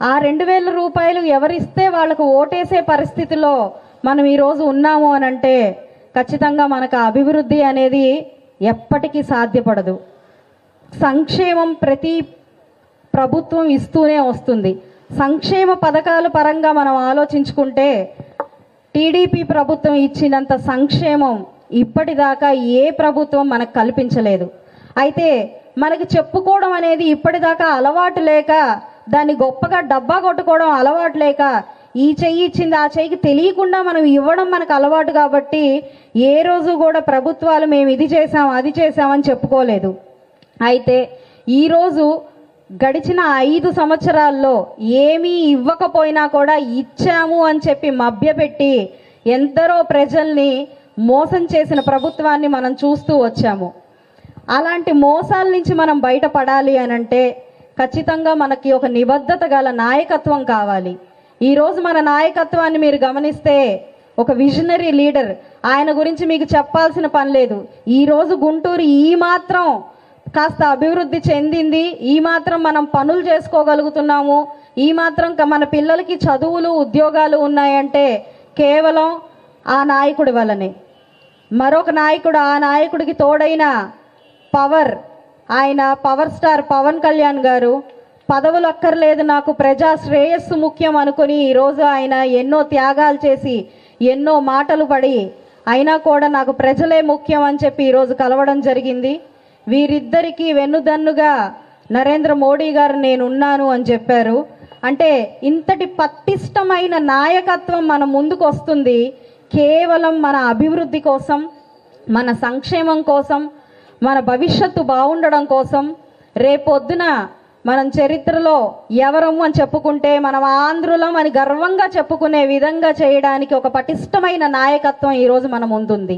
ఆ రెండు వేల రూపాయలు ఎవరిస్తే వాళ్ళకు ఓటేసే పరిస్థితిలో మనం ఈరోజు ఉన్నాము అని అంటే ఖచ్చితంగా మనకు అభివృద్ధి అనేది ఎప్పటికీ సాధ్యపడదు. సంక్షేమం ప్రతి ప్రభుత్వం ఇస్తూనే వస్తుంది. సంక్షేమ పథకాల పరంగా మనం ఆలోచించుకుంటే టీడీపీ ప్రభుత్వం ఇచ్చినంత సంక్షేమం ఇప్పటిదాకా ఏ ప్రభుత్వం మనకు కల్పించలేదు. అయితే మనకు చెప్పుకోవడం అనేది ఇప్పటిదాకా అలవాటు లేక దాన్ని గొప్పగా డబ్బా కొట్టుకోవడం అలవాటు లేక ఈ చెయ్యి ఇచ్చింది ఆ చెయ్యికి తెలియకుండా మనం ఇవ్వడం మనకు అలవాటు కాబట్టి ఏ రోజు కూడా ప్రభుత్వాలు మేము ఇది చేసాం అది చేసామని చెప్పుకోలేదు. అయితే ఈరోజు గడిచిన ఐదు సంవత్సరాల్లో ఏమీ ఇవ్వకపోయినా కూడా ఇచ్చాము అని చెప్పి మభ్యపెట్టి ఎందరో ప్రజల్ని మోసం చేసిన ప్రభుత్వాన్ని మనం చూస్తూ వచ్చాము. అలాంటి మోసాల నుంచి మనం బయటపడాలి అని అంటే ఖచ్చితంగా మనకి ఒక నిబద్ధత గల నాయకత్వం కావాలి. ఈరోజు మన నాయకత్వాన్ని మీరు గమనిస్తే ఒక విజనరీ లీడర్ ఆయన గురించి మీకు చెప్పాల్సిన పని లేదు. ఈరోజు గుంటూరు ఈ మాత్రం కాస్త అభివృద్ధి చెందింది. ఈ మాత్రం మనం పనులు చేసుకోగలుగుతున్నాము. ఈ మాత్రం మన పిల్లలకి చదువులు ఉద్యోగాలు ఉన్నాయంటే కేవలం ఆ నాయకుడి వల్లనే. మరొక నాయకుడు ఆ నాయకుడికి తోడైన పవర్ ఆయన పవర్ స్టార్ పవన్ కళ్యాణ్ గారు పదవులు అక్కర్లేదు నాకు ప్రజా శ్రేయస్సు ముఖ్యం అనుకుని ఈరోజు ఆయన ఎన్నో త్యాగాలు చేసి ఎన్నో మాటలు పడి అయినా కూడా నాకు ప్రజలే ముఖ్యం అని చెప్పి ఈరోజు కలవడం జరిగింది. వీరిద్దరికీ వెన్నుదన్నుగా నరేంద్ర మోడీ గారు నేనున్నాను అని చెప్పారు. అంటే ఇంతటి పటిష్టమైన నాయకత్వం మన ముందుకు వస్తుంది కేవలం మన అభివృద్ధి కోసం మన సంక్షేమం కోసం మన భవిష్యత్తు బాగుండడం కోసం రేపొద్దున మనం చరిత్రలో ఎవరము అని చెప్పుకుంటే మనం ఆంధ్రులం అని గర్వంగా చెప్పుకునే విధంగా చేయడానికి ఒక పటిష్టమైన నాయకత్వం ఈరోజు మన ముందుంది.